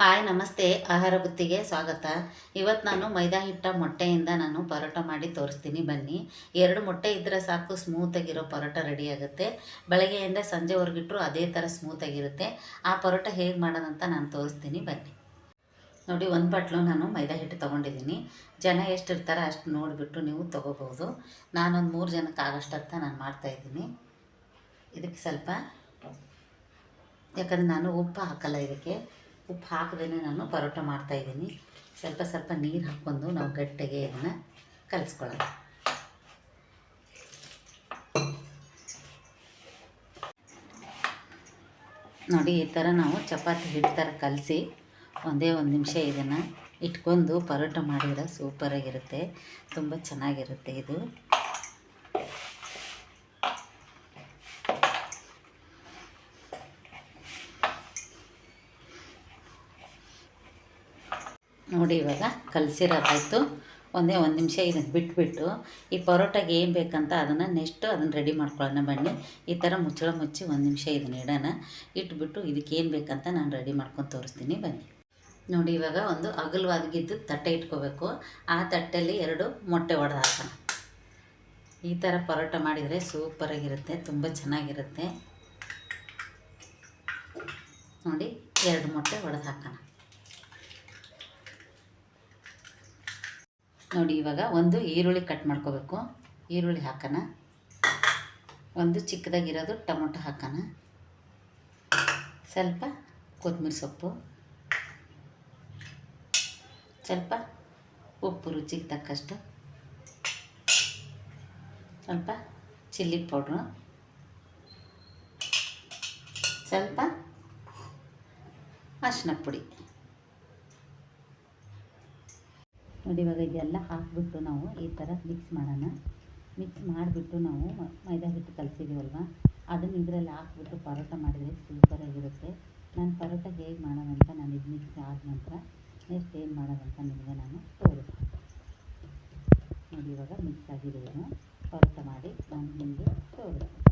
Hi, ನಮಸ್ತೆ. ಆಹಾರ ಬುತ್ತಿಗೆ ಸ್ವಾಗತ. ಇವತ್ತು ನಾನು ಮೈದಾ ಹಿಟ್ಟ ಮೊಟ್ಟೆಯಿಂದ ನಾನು ಪರೋಟ ಮಾಡಿ ತೋರಿಸ್ತೀನಿ. ಬನ್ನಿ. ಎರಡು ಮೊಟ್ಟೆ ಇದ್ದರೆ ಸಾಕು ಸ್ಮೂತಾಗಿರೋ ಪರೋಟ ರೆಡಿ ಆಗುತ್ತೆ. ಬೆಳಗ್ಗೆಯಿಂದ ಸಂಜೆವರೆಗಿಟ್ರು ಅದೇ ಥರ ಸ್ಮೂತಾಗಿರುತ್ತೆ ಆ ಪರೋಟ ಹೇಗೆ ಮಾಡೋದಂತ ನಾನು ತೋರಿಸ್ತೀನಿ. ಬನ್ನಿ. ನೋಡಿ, ಒಂದು ಬಟ್ಲು ನಾನು ಮೈದಾ ಹಿಟ್ಟು ತೊಗೊಂಡಿದ್ದೀನಿ. ಜನ ಎಷ್ಟು ಇರ್ತಾರೆ ಅಷ್ಟು ನೋಡಿಬಿಟ್ಟು ನೀವು ತೊಗೋಬೋದು ನಾನೊಂದು ಮೂರು ಜನಕ್ಕೆ ಆಗೋಷ್ಟಂತ ನಾನು ಮಾಡ್ತಾಯಿದ್ದೀನಿ ಇದಕ್ಕೆ ಸ್ವಲ್ಪ, ಯಾಕಂದರೆ ನಾನು ಉಪ್ಪು ಹಾಕಲ್ಲ ಇದಕ್ಕೆ. ಉಪ್ಪು ಹಾಕದೇ ನಾನು ಪರೋಟ ಮಾಡ್ತಾಯಿದ್ದೀನಿ ಸ್ವಲ್ಪ ಸ್ವಲ್ಪ ನೀರು ಹಾಕ್ಕೊಂಡು ನಾವು ಗಟ್ಟಿಗೆ ಇದನ್ನು ಕಲಿಸ್ಕೊಳ್ಳೋಣ. ನೋಡಿ, ಈ ಥರ ನಾವು ಚಪಾತಿ ಹಿಟ್ಟು ಥರ ಕಲಸಿ ಒಂದೇ ಒಂದು ನಿಮಿಷ ಇದನ್ನು ಇಟ್ಕೊಂಡು ಪರೋಟ ಮಾಡಿದ್ರೆ ಸೂಪರಾಗಿರುತ್ತೆ. ತುಂಬ ಚೆನ್ನಾಗಿರುತ್ತೆ ಇದು. ನೋಡಿ ಇವಾಗ ಕಲಸಿರೋದಾಯಿತು. ಒಂದೇ ಒಂದು ನಿಮಿಷ ಇದನ್ನು ಬಿಟ್ಬಿಟ್ಟು ಈ ಪರೋಟಾಗೆ ಏನು ಬೇಕಂತ ಅದನ್ನು ನೆಕ್ಸ್ಟ್ ಅದನ್ನು ರೆಡಿ ಮಾಡ್ಕೊಳ್ಳೋಣ ಬನ್ನಿ. ಈ ಥರ ಮುಚ್ಚಳ ಮುಚ್ಚಿ ಒಂದು ನಿಮಿಷ ಇದನ್ನು ಇಡೋಣ. ಇಟ್ಬಿಟ್ಟು ಇದಕ್ಕೆ ಏನು ಬೇಕಂತ ನಾನು ರೆಡಿ ಮಾಡ್ಕೊಂಡು ತೋರಿಸ್ತೀನಿ. ಬನ್ನಿ. ನೋಡಿ ಇವಾಗ ಒಂದು ಅಗಲವಾದಗಿದ್ದು ತಟ್ಟೆ ಇಟ್ಕೋಬೇಕು. ಆ ತಟ್ಟೆಯಲ್ಲಿ ಎರಡು ಮೊಟ್ಟೆ ಒಡೆದು ಹಾಕೋಣ. ಈ ಥರ ಪರೋಟ ಮಾಡಿದರೆ ಸೂಪರಾಗಿರುತ್ತೆ ತುಂಬ ಚೆನ್ನಾಗಿರುತ್ತೆ. ನೋಡಿ, ಎರಡು ಮೊಟ್ಟೆ ಒಡೆದು ಹಾಕೋಣ. ನೋಡಿ, ಇವಾಗ ಒಂದು ಈರುಳ್ಳಿ ಕಟ್ ಮಾಡ್ಕೋಬೇಕು. ಈರುಳ್ಳಿ ಹಾಕೋಣ. ಒಂದು ಚಿಕ್ಕದಾಗಿರೋದು ಟೊಮೊಟೊ ಹಾಕೋಣ. ಸ್ವಲ್ಪ ಕೊತ್ತಂಬರಿ ಸೊಪ್ಪು. ಸ್ವಲ್ಪ ಉಪ್ಪು ರುಚಿಗೆ ತಕ್ಕಷ್ಟು. ಸ್ವಲ್ಪ ಚಿಲ್ಲಿ ಪೌಡ್ರು. ಸ್ವಲ್ಪ ಅರಿಶಿನ ಪುಡಿ. ನೋಡಿ, ಇವಾಗ ಇದೆಲ್ಲ ಹಾಕಿಬಿಟ್ಟು ನಾವು ಈ ಥರ ಮಿಕ್ಸ್ ಮಾಡೋಣ. ಮಿಕ್ಸ್ ಮಾಡಿಬಿಟ್ಟು ನಾವು ಮೈದಾ ಹಿಟ್ಟು ಕಲಸಿದ್ದೀವಲ್ವ ಅದನ್ನು ಇದರಲ್ಲಿ ಹಾಕ್ಬಿಟ್ಟು ಪರೋಟ ಮಾಡಿದರೆ ಸೂಪರಾಗಿರುತ್ತೆ ನಾನು ಪರೋಟ ಹೇಗೆ ಮಾಡೋದಂತ ನಾನು ಇದು ಮಿಕ್ಸ್ ಆದ ನಂತರ ನೆಕ್ಸ್ಟ್ ಏನು ಮಾಡೋದಂತ ನಿಮಗೆ ನಾನು ತೋರಿಸ್ತೀನಿ. ನೋಡಿ, ಇವಾಗ ಮಿಕ್ಸ್ ಆಗಿದೆ ಪರೋಟ ಮಾಡಿ ನಾನು ನಿಮಗೆ ತೋರಿಸ್ತೀನಿ.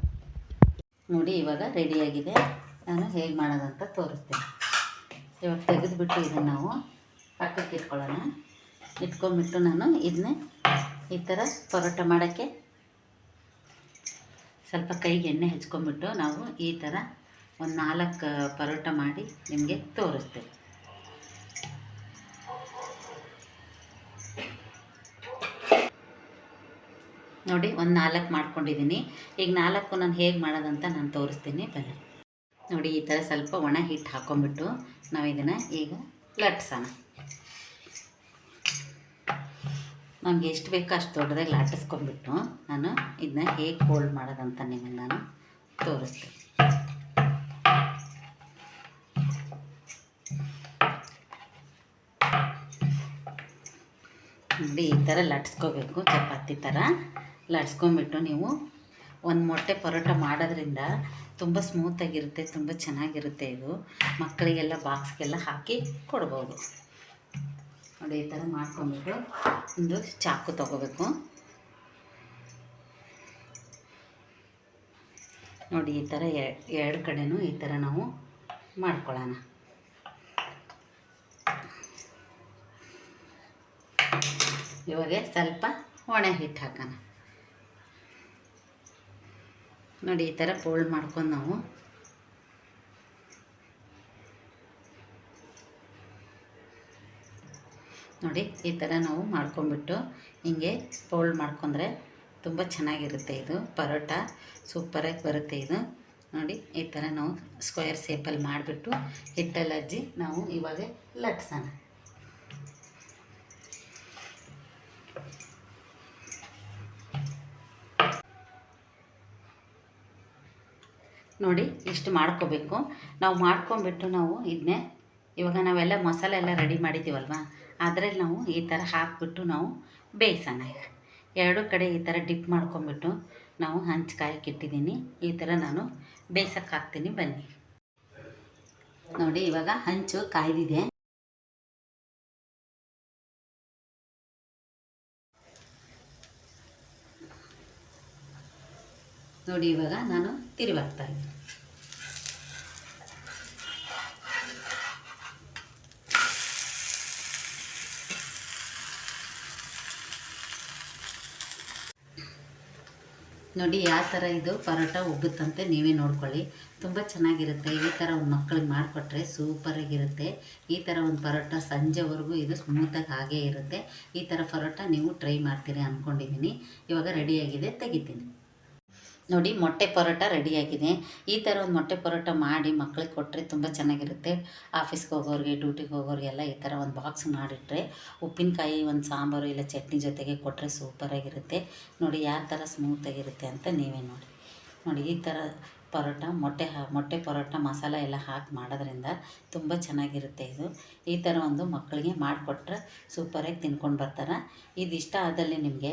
ನೋಡಿ, ಇವಾಗ ರೆಡಿಯಾಗಿದೆ ನಾನು ಹೇಗೆ ಮಾಡೋದಂತ ತೋರಿಸ್ತೀನಿ. ಇವಾಗ ತೆಗೆದುಬಿಟ್ಟು ಇದನ್ನು ನಾವು ಪಕ್ಕಕ್ಕೆ ಇಟ್ಕೊಳ್ಳೋಣ. ಇಟ್ಕೊಂಡ್ಬಿಟ್ಟು ನಾನು ಇದನ್ನೇ ಈ ಥರ ಪರೋಟ ಮಾಡೋಕ್ಕೆ ಸ್ವಲ್ಪ ಕೈಗೆ ಎಣ್ಣೆ ಹಚ್ಕೊಂಡ್ಬಿಟ್ಟು ನಾವು ಈ ಥರ ಒಂದು ನಾಲ್ಕು ಪರೋಟ ಮಾಡಿ ನಿಮಗೆ ತೋರಿಸ್ತೇವೆ. ನೋಡಿ, ಒಂದು ನಾಲ್ಕು ಮಾಡ್ಕೊಂಡಿದ್ದೀನಿ. ಈಗ ನಾಲ್ಕು ನಾನು ಹೇಗೆ ಮಾಡೋದಂತ ನಾನು ತೋರಿಸ್ತೀನಿ ಬನ್ನಿ. ನೋಡಿ, ಈ ಥರ ಸ್ವಲ್ಪ ಒಣ ಹಿಟ್ಟು ಹಾಕೊಂಡ್ಬಿಟ್ಟು ನಾವು ಇದನ್ನು ಈಗ ಲಟ್ಸೋಣ ನಮಗೆ ಎಷ್ಟು ಬೇಕೋ ಅಷ್ಟು ದೊಡ್ಡದಾಗಿ ಲಾಟಿಸ್ಕೊಂಡ್ಬಿಟ್ಟು ನಾನು ಇದನ್ನ ಹೇಗೆ ಹೋಲ್ಡ್ ಮಾಡೋದಂತ ನಿಮಗೆ ನಾನು ತೋರಿಸ್ತೀನಿ. ನೋಡಿ, ಈ ಥರ ಲಟ್ಸ್ಕೋಬೇಕು, ಚಪಾತಿ ಥರ ಲಟ್ಸ್ಕೊಂಬಿಟ್ಟು ನೀವು ಒಂದು ಮೊಟ್ಟೆ ಪರೋಟ ಮಾಡೋದ್ರಿಂದ ತುಂಬ ಸ್ಮೂತಾಗಿರುತ್ತೆ, ತುಂಬ ಚೆನ್ನಾಗಿರುತ್ತೆ ಇದು. ಮಕ್ಕಳಿಗೆಲ್ಲ ಬಾಕ್ಸ್ಗೆಲ್ಲ ಹಾಕಿ ಕೊಡ್ಬೋದು. ನೋಡಿ ಈ ಥರ ಮಾಡ್ಕೊಂಬಿಟ್ಟು ಒಂದು ಚಾಕು ತಗೋಬೇಕು. ನೋಡಿ, ಈ ಥರ ಎರಡು ಕಡೆನೂ ಈ ಥರ ನಾವು ಮಾಡ್ಕೊಳ್ಳೋಣ. ಇವಾಗ ಸ್ವಲ್ಪ ಒಣ ಹಿಟ್ಟು ಹಾಕೋಣ. ನೋಡಿ, ಈ ಥರ ಪೋಲ್ಡ್ ಮಾಡ್ಕೊಂಡು ನಾವು ನೋಡಿ, ಈ ಥರ ನಾವು ಮಾಡ್ಕೊಂಬಿಟ್ಟು ಹಿಂಗೆ ಫೋಲ್ಡ್ ಮಾಡ್ಕೊಂಡ್ರೆ ತುಂಬ ಚೆನ್ನಾಗಿರುತ್ತೆ ಇದು. ಪರೋಟ ಸೂಪರಾಗಿ ಬರುತ್ತೆ ಇದು. ನೋಡಿ, ಈ ಥರ ನಾವು ಸ್ಕ್ವೇರ್ ಸೇಪಲ್ಲಿ ಮಾಡಿಬಿಟ್ಟು ಹಿಟ್ಟಲ್ಲಿ ಅಜ್ಜಿ ನಾವು ಇವಾಗ ಲಟ್ಸೋಣ. ನೋಡಿ, ಇಷ್ಟು ಮಾಡ್ಕೋಬೇಕು. ನಾವು ಮಾಡ್ಕೊಂಬಿಟ್ಟು ನಾವು ಇದನ್ನೇ ಇವಾಗ ನಾವೆಲ್ಲ ಮಸಾಲೆ ಎಲ್ಲ ರೆಡಿ ಮಾಡಿದ್ದೀವಲ್ವ? ಅದರಲ್ಲಿ ನಾವು ಈ ಥರ ಹಾಕ್ಬಿಟ್ಟು ನಾವು ಬೇಯಿಸೋಣ ಈಗ. ಎರಡು ಕಡೆ ಈ ಥರ ಡಿಪ್ ಮಾಡ್ಕೊಂಬಿಟ್ಟು ನಾವು ಹಂಚು ಕಾಯಕ್ಕೆ ಇಟ್ಟಿದ್ದೀನಿ ಈ ಥರ ನಾನು ಬೇಯಿಸೋಕೆ ಹಾಕ್ತೀನಿ ಬನ್ನಿ. ನೋಡಿ, ಇವಾಗ ಹಂಚು ಕಾಯ್ದಿದೆ. ನೋಡಿ, ಇವಾಗ ನಾನು ತಿರುವಾಗ್ತಾ ಇದ್ದೀನಿ. ನೋಡಿ ಯಾವ ಥರ ಇದು ಪರೋಟ ಉಬ್ಬುತ್ತಂತೆ, ನೀವೇ ನೋಡ್ಕೊಳ್ಳಿ. ತುಂಬ ಚೆನ್ನಾಗಿರುತ್ತೆ. ಈ ಥರ ಒಂದು ಮಕ್ಕಳಿಗೆ ಮಾಡಿಕೊಟ್ರೆ ಸೂಪರಾಗಿರುತ್ತೆ. ಈ ಥರ ಒಂದು ಪರೋಟ ಸಂಜೆವರೆಗೂ ಇದು ಸ್ಮೂತಾಗಿ ಹಾಗೇ ಇರುತ್ತೆ. ಈ ಥರ ಪರೋಟ ನೀವು ಟ್ರೈ ಮಾಡ್ತೀರಿ ಅಂದ್ಕೊಂಡಿದ್ದೀನಿ. ಇವಾಗ ರೆಡಿಯಾಗಿದೆ ತೆಗಿತೀನಿ. ನೋಡಿ ಮೊಟ್ಟೆ ಪರೋಟ ರೆಡಿಯಾಗಿದೆ. ಈ ಥರ ಒಂದು ಮೊಟ್ಟೆ ಪರೋಟ ಮಾಡಿ ಮಕ್ಳಿಗೆ ಕೊಟ್ಟರೆ ತುಂಬ ಚೆನ್ನಾಗಿರುತ್ತೆ. ಆಫೀಸ್ಗೆ ಹೋಗೋರಿಗೆ, ಡ್ಯೂಟಿಗೆ ಹೋಗೋರಿಗೆಲ್ಲ ಈ ಥರ ಒಂದು ಬಾಕ್ಸ್ ಮಾಡಿಟ್ರೆ ಉಪ್ಪಿನಕಾಯಿ, ಒಂದು ಸಾಂಬಾರು ಇಲ್ಲ ಚಟ್ನಿ ಜೊತೆಗೆ ಕೊಟ್ಟರೆ ಸೂಪರಾಗಿರುತ್ತೆ ನೋಡಿ ಯಾವ ಥರ ಸ್ಮೂತಾಗಿರುತ್ತೆ ಅಂತ ನೀವೇ ನೋಡಿ. ನೋಡಿ ಈ ಥರ ಪರೋಟ, ಮೊಟ್ಟೆ ಹಾ, ಮೊಟ್ಟೆ ಪರೋಟ ಮಸಾಲ ಎಲ್ಲ ಹಾಕಿ ಮಾಡೋದ್ರಿಂದ ತುಂಬ ಚೆನ್ನಾಗಿರುತ್ತೆ ಇದು. ಈ ಥರ ಒಂದು ಮಕ್ಕಳಿಗೆ ಮಾಡಿಕೊಟ್ರೆ ಸೂಪರಾಗಿ ತಿನ್ಕೊಂಡು ಬರ್ತಾರೆ. ಇದು ಇಷ್ಟ ಆದಲ್ಲಿ ನಿಮಗೆ